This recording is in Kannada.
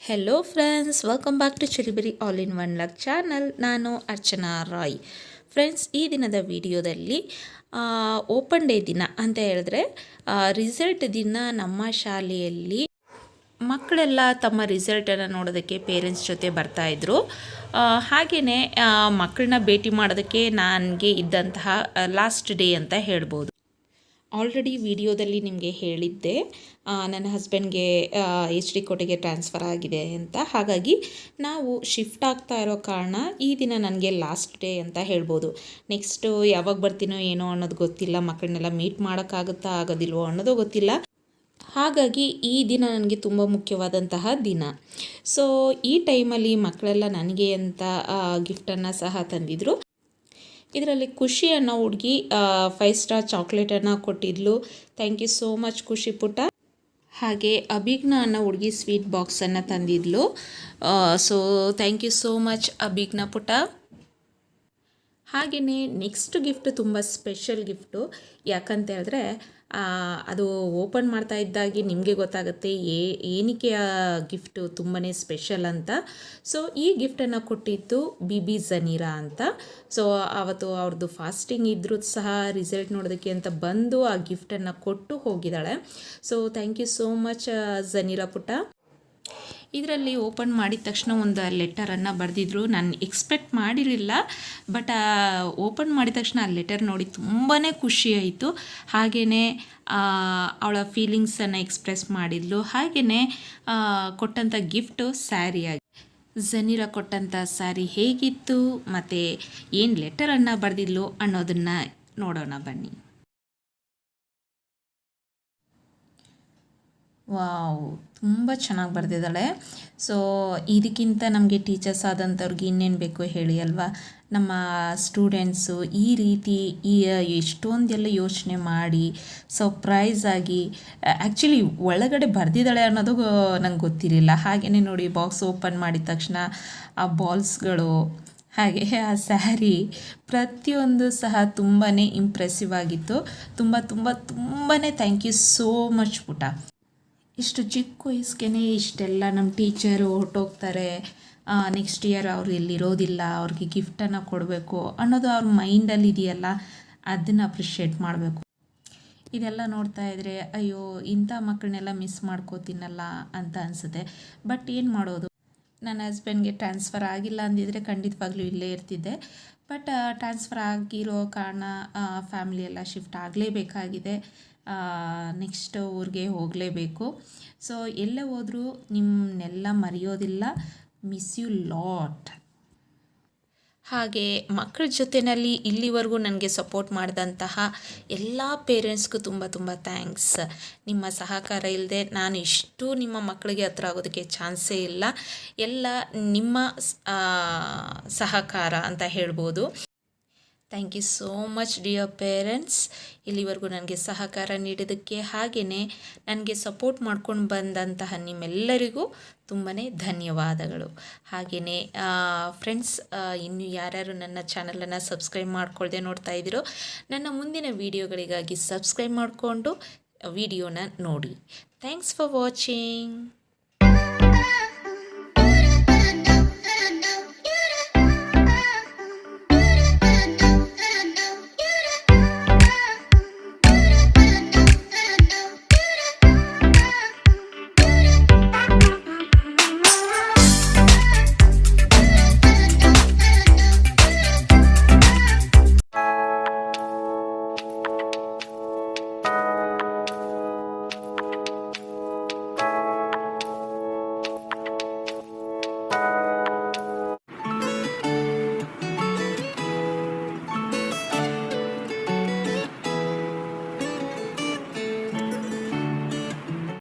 Hello friends welcome back to ಚಿಲಿಬರಿ all in one luck channel ನಾನು ಅರ್ಚನಾ ರಾಯ್ ಫ್ರೆಂಡ್ಸ್ ಈ ದಿನದ ವಿಡಿಯೋದಲ್ಲಿ ಓಪನ್ ಡೇ ದಿನ ಅಂತ ಹೇಳಿದ್ರೆ ರಿಸಲ್ಟ್ ದಿನ ನಮ್ಮ ಶಾಲೆಯಲ್ಲಿ ಮಕ್ಕಳೆಲ್ಲ ತಮ್ಮ ರಿಸಲ್ಟನ್ನು ನೋಡೋದಕ್ಕೆ ಪೇರೆಂಟ್ಸ್ ಜೊತೆ ಬರ್ತಾಯಿದ್ರು ಹಾಗೆಯೇ ಮಕ್ಕಳನ್ನ ಭೇಟಿ ಮಾಡೋದಕ್ಕೆ ನನಗೆ ಇದ್ದಂತಹ ಲಾಸ್ಟ್ ಡೇ ಅಂತ ಹೇಳ್ಬೋದು. ಆಲ್ರೆಡಿ ವಿಡಿಯೋದಲ್ಲಿ ನಿಮಗೆ ಹೇಳಿದ್ದೆ ನನ್ನ ಹಸ್ಬೆಂಡ್ಗೆ ಎಚ್ ಡಿ ಕೋಟೆಗೆ ಟ್ರಾನ್ಸ್ಫರ್ ಆಗಿದೆ ಅಂತ. ಹಾಗಾಗಿ ನಾವು ಶಿಫ್ಟ್ ಆಗ್ತಾ ಇರೋ ಕಾರಣ ಈ ದಿನ ನನಗೆ ಲಾಸ್ಟ್ ಡೇ ಅಂತ ಹೇಳ್ಬೋದು. ನೆಕ್ಸ್ಟು ಯಾವಾಗ ಬರ್ತೀನೋ ಏನೋ ಅನ್ನೋದು ಗೊತ್ತಿಲ್ಲ, ಮಕ್ಕಳನ್ನೆಲ್ಲ ಮೀಟ್ ಮಾಡೋಕ್ಕಾಗುತ್ತಾ ಆಗೋದಿಲ್ವೋ ಅನ್ನೋದು ಗೊತ್ತಿಲ್ಲ. ಹಾಗಾಗಿ ಈ ದಿನ ನನಗೆ ತುಂಬ ಮುಖ್ಯವಾದಂತಹ ದಿನ. ಸೊ ಈ ಟೈಮಲ್ಲಿ ಮಕ್ಕಳೆಲ್ಲ ನನಗೆ ಅಂತ ಗಿಫ್ಟನ್ನು ಸಹ ತಂದಿದ್ರು. ಇದರಲ್ಲಿ ಖುಷಿ ಅನ್ನೋ ಹುಡುಗಿ ಫೈವ್ ಸ್ಟಾರ್ ಚಾಕ್ಲೇಟನ್ನು ಕೊಟ್ಟಿದ್ಲು. Thank you so much Khushi ಪುಟ್ಟ. ಹಾಗೆ ಅಭಿಜ್ಞ ಅನ್ನೋ ಹುಡುಗಿ ಸ್ವೀಟ್ ಬಾಕ್ಸನ್ನು ತಂದಿದ್ಲು. So thank you so much Abhijna ಪುಟ್ಟ. ಹಾಗೆಯೇ ನೆಕ್ಸ್ಟ್ ಗಿಫ್ಟ್ ತುಂಬ ಸ್ಪೆಷಲ್ ಗಿಫ್ಟು ಯಾಕಂತ ಹೇಳಿದ್ರೆ ಅದು ಓಪನ್ ಮಾಡ್ತಾ ಇದ್ದಾಗೆ ನಿಮಗೆ ಗೊತ್ತಾಗುತ್ತೆ ಏ ಏನಕ್ಕೆ ಆ ಗಿಫ್ಟು ತುಂಬಾ ಸ್ಪೆಷಲ್ ಅಂತ. ಸೊ ಈ ಗಿಫ್ಟನ್ನು ಕೊಟ್ಟಿದ್ದು ಬಿ ಬಿ ಜನೀರಾ ಅಂತ. ಸೊ ಆವತ್ತು ಅವ್ರದ್ದು ಫಾಸ್ಟಿಂಗ್ ಇದ್ದರೂ ಸಹ ರಿಸಲ್ಟ್ ನೋಡೋದಕ್ಕೆ ಅಂತ ಬಂದು ಆ ಗಿಫ್ಟನ್ನು ಕೊಟ್ಟು ಹೋಗಿದ್ದಾಳೆ. So thank you so much Janira ಪುಟ್ಟ. ಇದರಲ್ಲಿ ಓಪನ್ ಮಾಡಿದ ತಕ್ಷಣ ಒಂದು ಲೆಟರನ್ನು ಬರೆದಿದ್ರು. ನಾನು ಎಕ್ಸ್ಪೆಕ್ಟ್ ಮಾಡಿರಲಿಲ್ಲ ಬಟ್ ಓಪನ್ ಮಾಡಿದ ತಕ್ಷಣ ಆ ಲೆಟರ್ ನೋಡಿ ತುಂಬಾ ಖುಷಿ ಆಯಿತು. ಹಾಗೆಯೇ ಅವಳ ಫೀಲಿಂಗ್ಸನ್ನು ಎಕ್ಸ್ಪ್ರೆಸ್ ಮಾಡಿದ್ಲು. ಹಾಗೆಯೇ ಕೊಟ್ಟಂಥ ಗಿಫ್ಟು ಸ್ಯಾರಿಯಾಗಿ ಜನೀರ ಕೊಟ್ಟಂಥ ಸ್ಯಾರಿ ಹೇಗಿತ್ತು, ಮತ್ತು ಏನು ಲೆಟರನ್ನು ಬರೆದಿದ್ಲು ಅನ್ನೋದನ್ನು ನೋಡೋಣ ಬನ್ನಿ. ವಾವ್, ತುಂಬ ಚೆನ್ನಾಗಿ ಬರೆದಿದ್ದಾಳೆ. ಸೊ ಇದಕ್ಕಿಂತ ನಮಗೆ ಟೀಚರ್ಸ್ ಆದಂಥವ್ರಿಗೆ ಇನ್ನೇನು ಬೇಕು ಹೇಳಿ ಅಲ್ವಾ? ನಮ್ಮ ಸ್ಟೂಡೆಂಟ್ಸು ಈ ರೀತಿ, ಈ ಎಷ್ಟೊಂದೆಲ್ಲ ಯೋಚನೆ ಮಾಡಿ ಸರ್ಪ್ರೈಸ್ ಆಗಿ ಆ್ಯಕ್ಚುಲಿ ಒಳಗಡೆ ಬರೆದಿದ್ದಾಳೆ ಅನ್ನೋದು ನಂಗೆ ಗೊತ್ತಿರಲಿಲ್ಲ. ಹಾಗೆಯೇ ನೋಡಿ ಬಾಕ್ಸ್ ಓಪನ್ ಮಾಡಿದ ತಕ್ಷಣ ಆ ಬಾಲ್ಸ್ಗಳು ಹಾಗೆ ಆ ಸ್ಯಾರಿ ಪ್ರತಿಯೊಂದು ಸಹ ತುಂಬಾ ಇಂಪ್ರೆಸಿವ್ ಆಗಿತ್ತು. ತುಂಬ ತುಂಬ ತುಂಬಾ ಥ್ಯಾಂಕ್ ಯು ಸೋ ಮಚ್ ಪುಟ. ಇಷ್ಟು ಚಿಕ್ಕ ವಯಸ್ಸಿಗೆ ಇಷ್ಟೆಲ್ಲ ನಮ್ಮ ಟೀಚರು ಹೊರಟೋಗ್ತಾರೆ ನೆಕ್ಸ್ಟ್ ಇಯರ್ ಅವ್ರು ಇಲ್ಲಿರೋದಿಲ್ಲ, ಅವ್ರಿಗೆ ಗಿಫ್ಟನ್ನು ಕೊಡಬೇಕು ಅನ್ನೋದು ಅವ್ರ ಮೈಂಡಲ್ಲಿ ಇದೆಯಲ್ಲ, ಅದನ್ನು ಅಪ್ರಿಷಿಯೇಟ್ ಮಾಡಬೇಕು. ಇದೆಲ್ಲ ನೋಡ್ತಾ ಇದ್ದರೆ ಅಯ್ಯೋ, ಇಂಥ ಮಕ್ಕಳನ್ನೆಲ್ಲ ಮಿಸ್ ಮಾಡ್ಕೋತೀನಲ್ಲ ಅಂತ ಅನಿಸುತ್ತೆ. ಬಟ್ ಏನು ಮಾಡೋದು? ನನ್ನ ಹಸ್ಬೆಂಡ್ಗೆ ಟ್ರಾನ್ಸ್ಫರ್ ಆಗಿಲ್ಲ ಅಂದಿದ್ರೆ ಖಂಡಿತವಾಗ್ಲೂ ಇಲ್ಲೇ ಇರ್ತಿದ್ದೆ. ಬಟ್ ಟ್ರಾನ್ಸ್ಫರ್ ಆಗಿರೋ ಕಾರಣ ಫ್ಯಾಮಿಲಿ ಎಲ್ಲ ಶಿಫ್ಟ್ ಆಗಲೇಬೇಕಾಗಿದೆ. ನೆಕ್ಸ್ಟ್ ಊರಿಗೆ ಹೋಗಲೇಬೇಕು. ಸೊ ಎಲ್ಲೇ ಹೋದರೂ ನಿಮ್ಮನ್ನೆಲ್ಲ ಮರೆಯೋದಿಲ್ಲ. ಮಿಸ್ ಯು ಲಾಟ್ ಹಾಗೆ ಮಕ್ಕಳ ಜೊತೆಯಲ್ಲಿ ಇಲ್ಲಿವರೆಗೂ ನನಗೆ ಸಪೋರ್ಟ್ ಮಾಡಿದಂತಹ ಎಲ್ಲ ಪೇರೆಂಟ್ಸ್ಗೂ ತುಂಬ ತುಂಬ ಥ್ಯಾಂಕ್ಸ್ ನಿಮ್ಮ ಸಹಕಾರ ಇಲ್ಲದೆ ನಾನು ಇಷ್ಟು ನಿಮ್ಮ ಮಕ್ಕಳಿಗೆ ಹತ್ರ ಆಗೋದಕ್ಕೆ ಚಾನ್ಸೇ ಇಲ್ಲ. ಎಲ್ಲ ನಿಮ್ಮ ಸಹಕಾರ ಅಂತ ಹೇಳ್ಬೋದು. Thank you so much dear parents ಇಲ್ಲಿವರೆಗೂ ನನಗೆ ಸಹಕಾರ ನೀಡಿದ್ದಕ್ಕೆ ಹಾಗೆಯೇ ನನಗೆ ಸಪೋರ್ಟ್ ಮಾಡ್ಕೊಂಡು ಬಂದಂತಹ ನಿಮ್ಮೆಲ್ಲರಿಗೂ ತುಂಬಾ ಧನ್ಯವಾದಗಳು. ಹಾಗೆಯೇ ಫ್ರೆಂಡ್ಸ್ ಇನ್ನು ಯಾರ್ಯಾರು ನನ್ನ ಚಾನಲನ್ನು ಸಬ್ಸ್ಕ್ರೈಬ್ ಮಾಡ್ಕೊಳ್ಳದೆ ನೋಡ್ತಾ ಇದ್ದೀರೋ, ನನ್ನ ಮುಂದಿನ ವೀಡಿಯೋಗಳಿಗಾಗಿ ಸಬ್ಸ್ಕ್ರೈಬ್ ಮಾಡಿಕೊಂಡು ವಿಡಿಯೋನ ನೋಡಿ. Thanks for watching